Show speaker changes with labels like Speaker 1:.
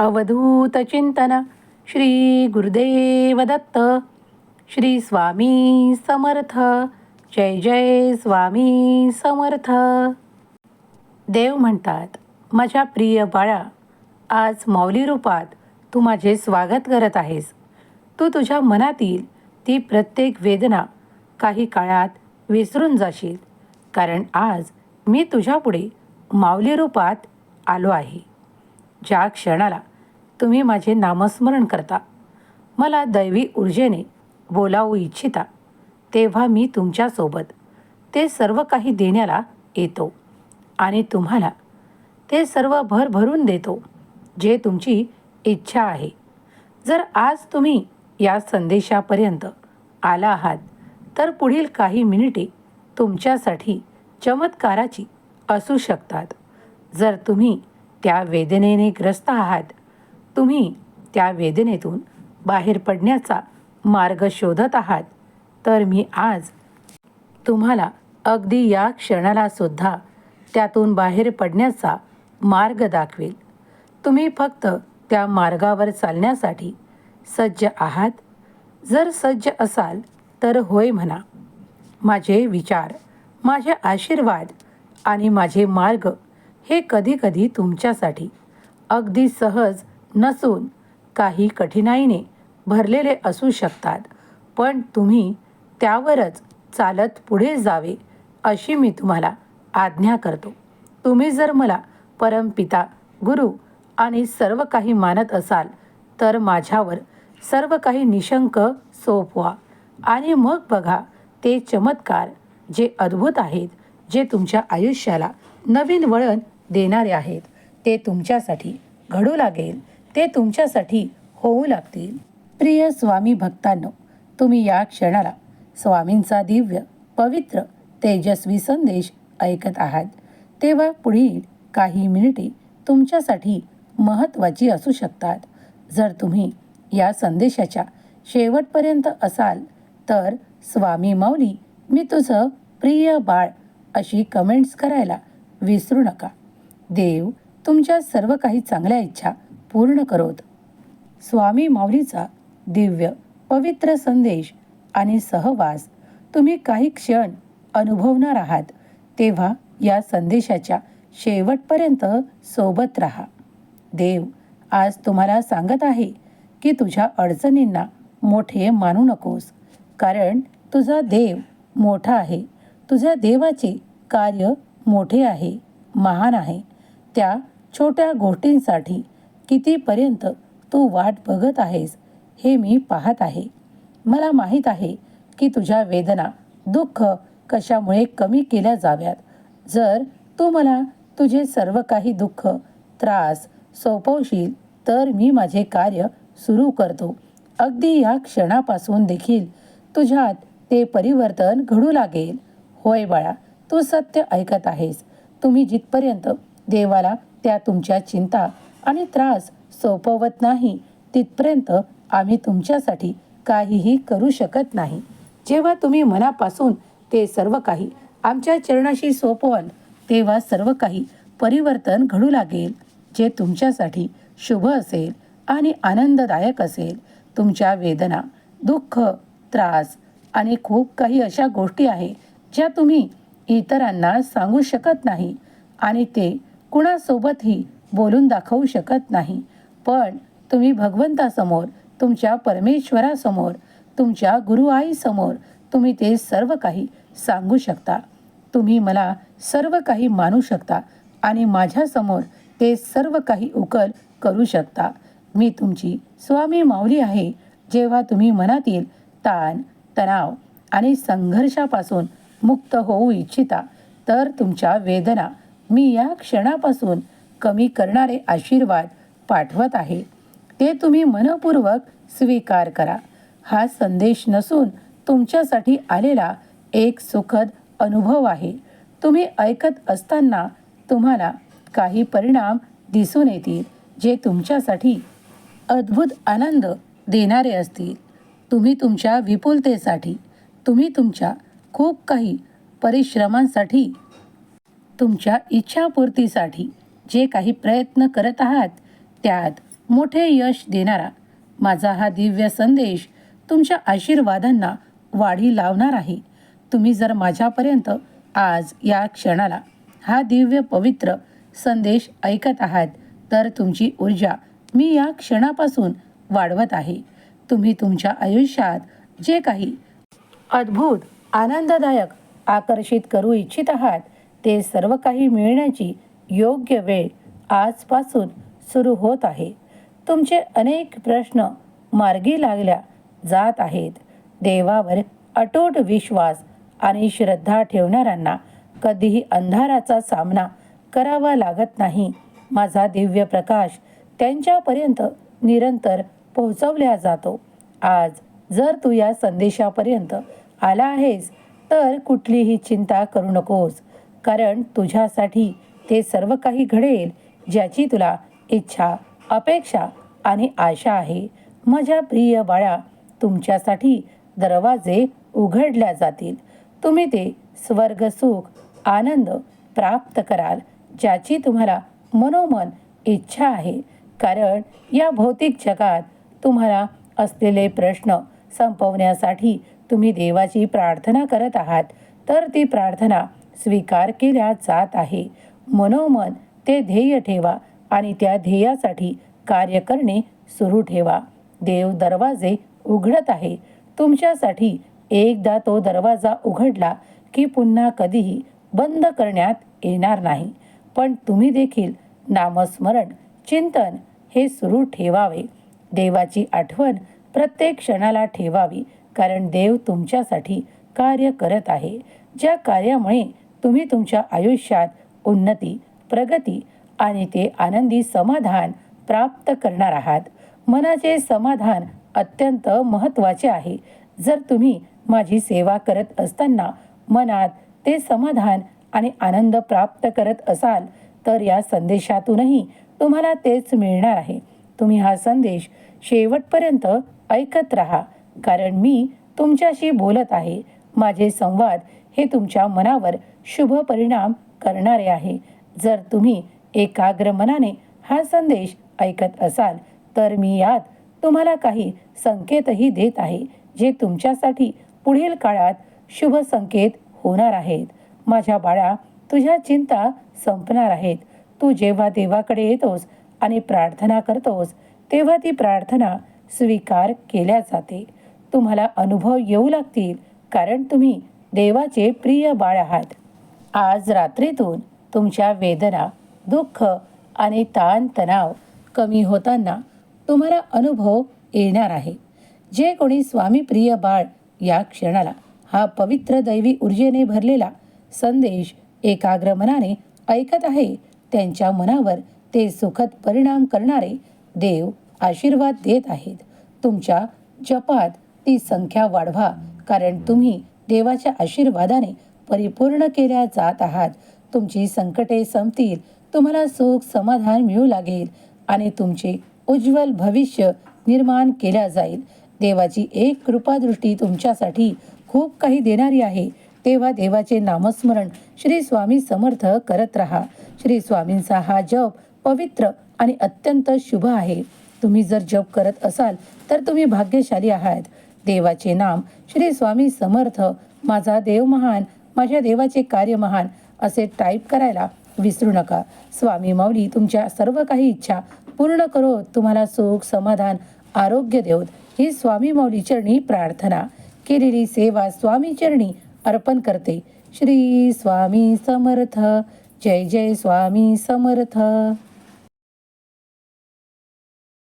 Speaker 1: अवधूत चिंतन श्री गुरुदेव दत्त श्री स्वामी समर्थ जय जय स्वामी समर्थ. देव म्हणतात माझ्या प्रिय बाळा आज माऊली रूपात तू माझे स्वागत करत आहेस. तू तुझ्या मनातील ती प्रत्येक वेदना काही काळात विसरून जाशील कारण आज मी तुझ्यापुढे माऊली रूपात आलो आहे. ज्या क्षणाला तुम्ही माझे नामस्मरण करता. मला दैवी ऊर्जेने बोलावू इच्छिता. तेव्हा मी तुमच्यासोबत ते सर्व काही देण्याला येतो आणि तुम्हाला ते सर्व भर भरून देतो जे तुमची इच्छा आहे. जर आज तुम्ही या संदेशापर्यंत आला आहात तर पुढील काही मिनिटे तुमच्यासाठी चमत्काराची असू शकतात. जर तुम्ही त्या वेदनेने ग्रस्त आहात तुम्ही त्या वेदनेतून बाहेर पडण्याचा मार्ग शोधत आहात तर मी आज तुम्हाला अगदी या क्षणाला सुद्धा त्यातून बाहेर पडण्याचा मार्ग दाखवेल. तुम्ही फक्त त्या मार्गावर चालण्यासाठी सज्ज आहात. जर सज्ज असाल तर होय म्हणा. माझे विचार माझे आशीर्वाद आणि माझे मार्ग हे कधीकधी तुमच्यासाठी अगदी सहज नसून काही कठीणाईने भरलेले असू शकतात. पण तुम्ही त्यावरच चालत पुढे जावे अशी मी तुम्हाला आज्ञा करतो. तुम्ही जर मला परमपिता गुरु आणि सर्व काही मानत असाल तर माझ्यावर सर्व काही निशंक सोपवा. आणि मग बघा ते चमत्कार जे अद्भुत आहेत जे तुमच्या आयुष्याला नवीन वळण देणारे आहेत ते तुमच्यासाठी घडू लागेल. ते तुमच्यासाठी होऊ लागतील. प्रिय स्वामी भक्तांनो तुम्ही या क्षणाला स्वामींचा दिव्य पवित्र तेजस्वी संदेश ऐकत आहात. तेव्हा पुढील काही मिनिटे तुमच्यासाठी महत्त्वाची असू शकतात. जर तुम्ही या संदेशाच्या शेवटपर्यंत असाल तर स्वामी माऊली मी तुझं प्रिय बाळ अशी कमेंट्स करायला विसरू नका. देव तुमच्या सर्व काही चांगल्या इच्छा पूर्ण करोत. स्वामी माऊलीचा दिव्य पवित्र संदेश आणि सहवास तुम्ही काही क्षण अनुभवणार आहात तेव्हा या संदेशाच्या शेवटपर्यंत सोबत राहा. देव आज तुम्हाला सांगत आहे की तुझ्या अडचणींना मोठे मानू नकोस कारण तुझा देव मोठा आहे. तुझ्या देवाचे कार्य मोठे आहे महान आहे. त्या छोट्या गोष्टींसाठी कितीपर्यंत तू वाट बघत आहेस हे मी पाहत आहे. मला माहीत आहे की तुझ्या वेदना दुःख कशामुळे कमी केल्या जाव्यात. जर तू मला तुझे सर्व काही दुःख त्रास सोपवशील तर मी माझे कार्य सुरू करतो. अगदी या क्षणापासून देखील तुझ्यात ते परिवर्तन घडू लागेल. होय बाळा तू सत्य ऐकत आहेस. तुम्ही जिथपर्यंत देवाला त्या तुमच्या चिंता आणि त्रास सोपवत नाही तिथपर्यंत आम्ही तुमच्यासाठी काहीही करू शकत नाही. जेव्हा तुम्ही मनापासून ते सर्व काही आमच्या चरणाशी सोपवाल तेव्हा सर्व काही परिवर्तन घडू लागेल. जे तुमच्यासाठी शुभ असेल आणि आनंददायक असेल तुमच्या वेदना दुःख त्रास आणि खूप काही अशा गोष्टी आहे ज्या तुम्ही इतरांना सांगू शकत नाही आणि ते कुणासोबतही बोलून दाखवू शकत नाही. पण तुम्ही भगवंतासमोर तुमच्या परमेश्वरासमोर तुमच्या गुरु आईसमोर तुम्ही ते सर्व काही सांगू शकता. तुम्ही मला सर्व काही मानू शकता आणि माझ्यासमोर ते सर्व काही उकल करू शकता. मी तुमची स्वामी माऊली आहे. जेव्हा तुम्ही मनातील ताण तणाव आणि संघर्षापासून मुक्त होऊ इच्छिता तर तुमच्या वेदना मी या क्षणापासून कमी करणारे आशीर्वाद पाठवत आहे. ते तुम्ही मनपूर्वक स्वीकार करा. हा संदेश नसून तुमच्यासाठी आलेला एक सुखद अनुभव आहे. तुम्ही ऐकत असताना तुम्हाला काही परिणाम दिसून येतील जे तुमच्यासाठी अद्भुत आनंद देणारे असतील. तुम्ही तुमच्या विपुलतेसाठी तुम्ही तुमच्या खूप काही परिश्रमांसाठी तुमच्या इच्छापूर्तीसाठी जे काही प्रयत्न करत आहात त्यात मोठे यश देणारा माझा हा दिव्य संदेश तुमच्या आशीर्वादांना वाढी लावणार आहे. तुम्ही जर माझ्यापर्यंत आज या क्षणाला हा दिव्य पवित्र संदेश ऐकत आहात तर तुमची ऊर्जा मी या क्षणापासून वाढवत आहे. तुम्ही तुमच्या आयुष्यात जे काही अद्भुत आनंददायक आकर्षित करू इच्छित आहात ते सर्व काही मिळण्याची योग्य वेळ आजपासून सुरू होत आहे. तुमचे अनेक प्रश्न मार्गी लागल्या जात आहेत. देवावर अटूट विश्वास आणि श्रद्धा ठेवणाऱ्यांना कधीही अंधाराचा सामना करावा लागत नाही. माझा दिव्य प्रकाश त्यांच्यापर्यंत निरंतर पोहोचवल्या जातो. आज जर तू या संदेशापर्यंत आला आहेस तर कुठलीही चिंता करू नकोस कारण तुझ्यासाठी ते सर्व काही घडेल ज्याची तुला इच्छा अपेक्षा आणि आशा आहे. माझ्या प्रिय बाळा तुमच्यासाठी दरवाजे उघडल्या जातील. तुम्ही ते स्वर्ग सुख आनंद प्राप्त कराल ज्याची तुम्हाला मनोमन इच्छा आहे. कारण या भौतिक जगात तुम्हाला असलेले प्रश्न संपवण्यासाठी तुम्ही देवाची प्रार्थना करत आहात तर ती प्रार्थना स्वीकार केल्या जात आहे. मनोमन ते ध्येय ठेवा आणि त्या ध्येयासाठी कार्य करणे सुरू ठेवा. देव दरवाजे उघडत आहे. तुमच्यासाठी एकदा तो दरवाजा उघडला की पुन्हा कधीही बंद करण्यात येणार नाही. पण तुम्ही देखील नामस्मरण चिंतन हे सुरू ठेवावे. देवाची आठवण प्रत्येक क्षणाला ठेवावी कारण देव तुमच्यासाठी कार्य करत आहे. ज्या कार्यामुळे तुम्ही तुमच्या आयुष्यात उन्नती प्रगती आणि ते आनंदी समाधान प्राप्त करणार आहात. मनाचे समाधान अत्यंत महत्त्वाचे आहे. जर तुम्ही माझी सेवा करत असताना मनात ते समाधान आणि आनंद प्राप्त करत असाल तर या संदेशातूनही तुम्हाला तेच मिळणार आहे. तुम्ही हा संदेश शेवटपर्यंत ऐकत राहा कारण मी तुमच्याशी बोलत आहे. माझे संवाद हे तुमच्या मनावर शुभ परिणाम करणारे आहे. जर तुम्ही एकाग्र मनाने हा संदेश ऐकत असाल तर मी यात तुम्हाला काही संकेतही देत आहे जे तुमच्यासाठी पुढील काळात शुभ संकेत होणार आहेत. माझ्या बाळा तुझ्या चिंता संपणार आहेत. तू जेव्हा देवाकडे येतोस आणि प्रार्थना करतोस तेव्हा ती प्रार्थना स्वीकार केल्या जाते. तुम्हाला अनुभव येऊ लागतील कारण तुम्ही देवाचे प्रिय बाळ आहात. आज रात्रीतून तुमच्या वेदना दुःख आणि ताण तणाव कमी होताना तुम्हाला अनुभव येणार आहे. जे कोणी स्वामीप्रिय बाळ या क्षणाला हा पवित्र दैवी ऊर्जेने भरलेला संदेश एकाग्र मनाने ऐकत आहे त्यांच्या मनावर ते सुखद परिणाम करणारे देव आशीर्वाद देत आहेत. तुमच्या जपात ती संख्या वाढवा कारण तुम्ही देवाच्या आशीर्वादाने परिपूर्ण केल्या जात आहात. तुमची संकटे संपतील तुम्हाला सुख समाधान मिळू लागेल आणि तुमचे उज्ज्वल भविष्य निर्माण केल्या जाईल. देवाची एक कृपादृष्टी तुमच्यासाठी खूप काही देणारी आहे. तेव्हा देवाचे नामस्मरण श्री स्वामी समर्थ करत राहा. श्री स्वामींचा हा जप पवित्र आणि अत्यंत शुभ आहे. तुम्ही जर जप करत असाल तर तुम्ही भाग्यशाली आहात. देवाचे नाम श्री स्वामी समर्थ माझा देव महान माझ्या देवाचे कार्य महान असे टाईप करायला विसरू नका. स्वामी माऊली तुमच्या सर्व काही इच्छा पूर्ण करो. तुम्हाला सुख समाधान आरोग्य देऊत ही स्वामी माऊली चरणी प्रार्थना. केलेली सेवा स्वामी चरणी अर्पण करते. श्री स्वामी समर्थ. जय जय स्वामी समर्थ.